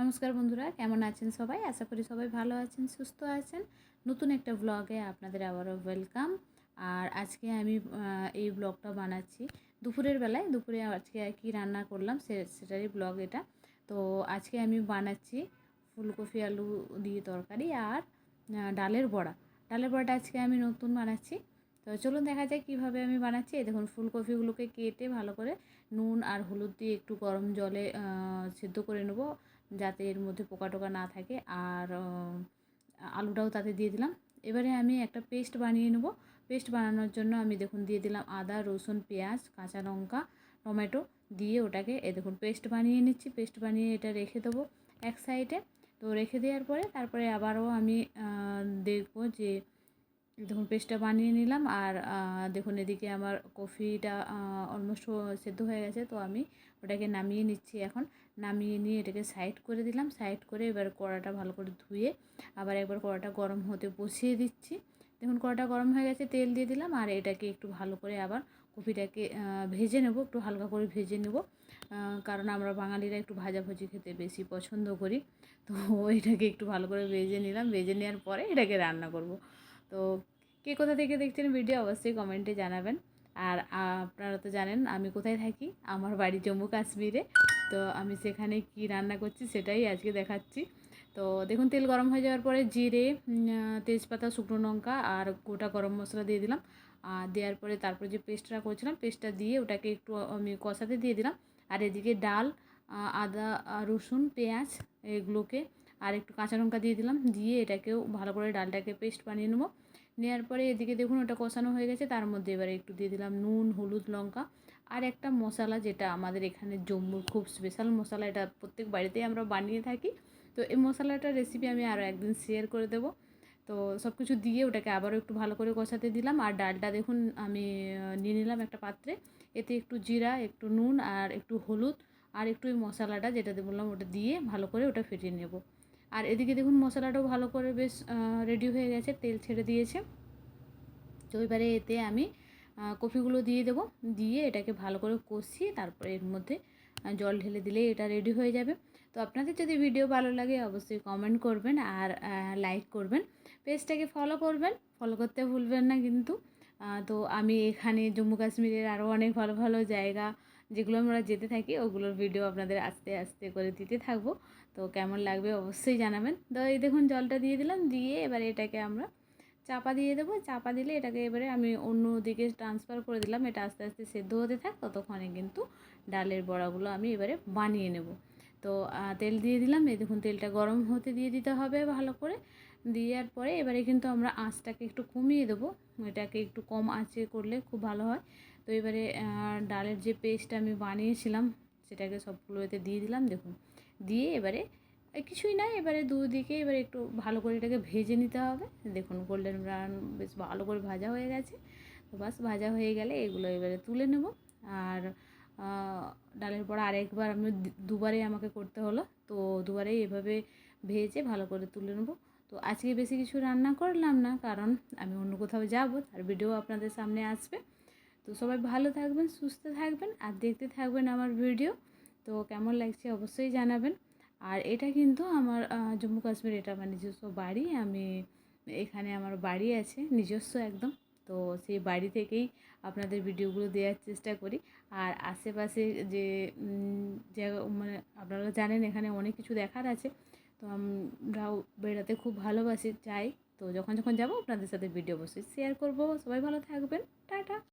নমস্কার বন্ধুরা, কেমন আছেন সবাই? আশা করি সবাই ভালো আছেন, সুস্থ আছেন। নতুন একটা ব্লগে আপনাদের আবারও ওয়েলকাম আর আজকে আমি এই ব্লগটা বানাচ্ছি। দুপুরের বেলায়, দুপুরে আজকে কি রান্না করলাম, সে, সেটারই ব্লগ এটা। তো আজকে আমি বানাচ্ছি ফুলকপি আলু দিয়ে তরকারি আর ডালের বড়া। ডালের বড়াটা আজকে আমি নতুন বানাচ্ছি। তো চলুন দেখা যায় কীভাবে আমি বানাচ্ছি। দেখুন, ফুলকপিগুলোকে কেটে ভালো করে নুন আর হলুদ দিয়ে একটু গরম জলে সেদ্ধ করে নেব। যাতে এর মধ্যে পোকা টোকা না থাকে। আর আলুটাও তাতে দিয়ে দিলাম। এবারে আমি একটা পেস্ট বানিয়ে নেব। পেস্ট বানানোর জন্য আমি দেখুন দিয়ে দিলাম আদা, রসুন, পেঁয়াজ, কাঁচা লঙ্কা, টমেটো দিয়ে ওটাকে এ দেখুন পেস্ট বানিয়ে নিচ্ছি। পেস্ট বানিয়ে এটা রেখে দেবো এক সাইডে। তো রেখে দেওয়ার পরে তারপরে আবারও আমি দেখব যে দেখুন, পেস্টটা বানিয়ে নিলাম আর দেখুন, এদিকে আমার কফিটা অলমোস্ট সেদ্ধ হয়ে গেছে, তো আমি ওটাকে নামিয়ে নিচ্ছি এখন। নামিয়ে নিয়ে এটাকে সাইড করে দিলাম সাইড করে এবার কড়াটা ভালো করে ধুয়ে আবার একবার কড়াটা গরম হতে বসিয়ে দিচ্ছি। দেখুন, কড়াটা গরম হয়ে গেছে, তেল দিয়ে দিলাম আর এটাকে একটু ভালো করে আবার কপিটাকে ভেজে নেব, একটু হালকা করে ভেজে নেব কারণ আমরা বাঙালিরা একটু ভাজাভুজি খেতে বেশি পছন্দ করি। তো এটাকে একটু ভালো করে ভেজে নিলাম, ভেজে নেওয়ার পরে এটাকে রান্না করব। তো কে কোথা থেকে দেখছেন ভিডিও অবশ্যই কমেন্টে জানাবেন। আর আপনারা তো জানেন, আমি কোথায় থাকি? আমার বাড়ি জম্মু কাশ্মীরে। তো আমি সেখানে কি রান্না করছি সেটাই আজকে দেখাচ্ছি। তো দেখুন, তেল গরম হয়ে যাওয়ার পরে জিরে তেজপাতা, শুকনো লঙ্কা আর গোটা গরম মশলা দিয়ে দিলাম। আর দেওয়ার পরে তারপরে যে পেস্টটা করছিলাম, পেস্টটা দিয়ে ওটাকে একটু আমি কষাতে দিয়ে দিলাম। আর এদিকে ডাল আদা রসুন, পেঁয়াজ এগুলোকে আর একটু কাঁচা লঙ্কা দিয়ে দিলাম। দিয়ে এটাকেও ভালো করে ডালটাকে পেস্ট বানিয়ে নেব। নেওয়ার পরে এদিকে দেখুন ওটা কষানো হয়ে গেছে, তার মধ্যে এবারে একটু দিয়ে দিলাম নুন, হলুদ লঙ্কা আর একটা মশলা যেটা আমাদের এখানে জম্মুর খুব স্পেশাল মশলা, এটা প্রত্যেক বাড়িতেই আমরা বানিয়ে থাকি। তো এই মশলাটার রেসিপি আমি আরও একদিন শেয়ার করে দেবো। তো সব কিছু দিয়ে ওটাকে আবারও একটু ভালো করে কষাতে দিলাম আর ডালটা দেখুন আমি নিয়ে নিলাম একটা পাত্রে। এতে একটু জিরা, একটু নুন আর একটু হলুদ আর একটু ওই মশলাটা যেটা দিয়ে বললাম ওটা দিয়ে ভালো করে ওটা ফেটিয়ে নেব। আর এদিকে দেখুন মশলাটাও ভালো করে বেশ রেডি হয়ে গেছে, তেল ছেড়ে দিয়েছে। তো এবারে এতে আমি কফিগুলো দিয়ে দেবো। দিয়ে এটাকে ভালো করে কষিয়ে তারপরে এর মধ্যে জল ঢেলে দিলে এটা রেডি হয়ে যাবে। তো আপনাদের যদি ভিডিও ভালো লাগে অবশ্যই কমেন্ট করবেন আর লাইক করবেন। পেজটাকে ফলো করবেন। ফলো করতে ভুলবেন না কিন্তু। তো আমি এখানে জম্মু কাশ্মীরের আরও অনেক ভালো ভালো জায়গা যেগুলো আমরা যেতে থাকি, ওগুলোর ভিডিও আপনাদের আস্তে আস্তে করে দিতে থাকব। তো কেমন লাগবে অবশ্যই জানাবেন। তো এই দেখুন, জলটা দিয়ে দিলাম, দিয়ে এবারে এটাকে আমরা চাপা দিয়ে দেবো। চাপা দিলে এটাকে এবারে আমি অন্য দিকে ট্রান্সফার করে দিলাম। এটা আস্তে আস্তে সেদ্ধ হতে থাক, ততক্ষণে কিন্তু ডালের বড়াগুলো আমি এবারে বানিয়ে নেব। তো তেল দিয়ে দিলাম। এই দেখুন, তেলটা গরম হতে দিয়ে দিতে হবে ভালো করে। দেওয়ার পরে এবারে কিন্তু আমরা আঁচটাকে একটু কমিয়ে দেবো। এটাকে একটু কম আঁচে করলে খুব ভালো হয়। তো এবারে ডালের যে পেস্ট আমি বানিয়েছিলাম, সেটাকে সবগুলো এতে দিয়ে দিলাম, দেখুন। দিয়ে এবারে কিছুই নাই, এবারে দুদিকে এবারে একটু ভালো করে এটাকে ভেজে নিতে হবে। দেখুন গোল্ডেন ব্রাউন বেশ ভালো করে ভাজা হয়ে গেছে। তো বাস, ভাজা হয়ে গেলে এগুলো এবারে তুলে নেব। আর ডালের পর আরেকবার আমি দুবারে আমাকে করতে হলো। তো দুবারেই এভাবে ভেজে ভালো করে তুলে নেব। তো আজকে বেশি কিছু রান্না করলাম না, কারণ আমি অন্য কোথাও যাব, তার ভিডিও আপনাদের সামনে আসবে। তো সবাই ভালো থাকবেন, সুস্থ থাকবেন আর দেখতে থাকবেন আমার ভিডিও তো কেমন লাগছে অবশ্যই জানাবেন। আর এটা কিন্তু আমার জম্মু কাশ্মীর এটা আমার নিজস্ব বাড়ি। আমি এখানে আমার বাড়ি আছে, নিজস্ব একদম। তো সেই বাড়ি থেকেই আপনাদের ভিডিওগুলো দেওয়ার চেষ্টা করি। আর আশেপাশে যে জায়গা মানে আপনারা জানেন এখানে অনেক কিছু দেখার আছে। তো আমরাও বেড়াতে খুব ভালোবাসি, চাই। তো যখন যখন যাব আপনাদের সাথে ভিডিও অবশ্যই শেয়ার করব। সবাই ভালো থাকবেন। টাটা।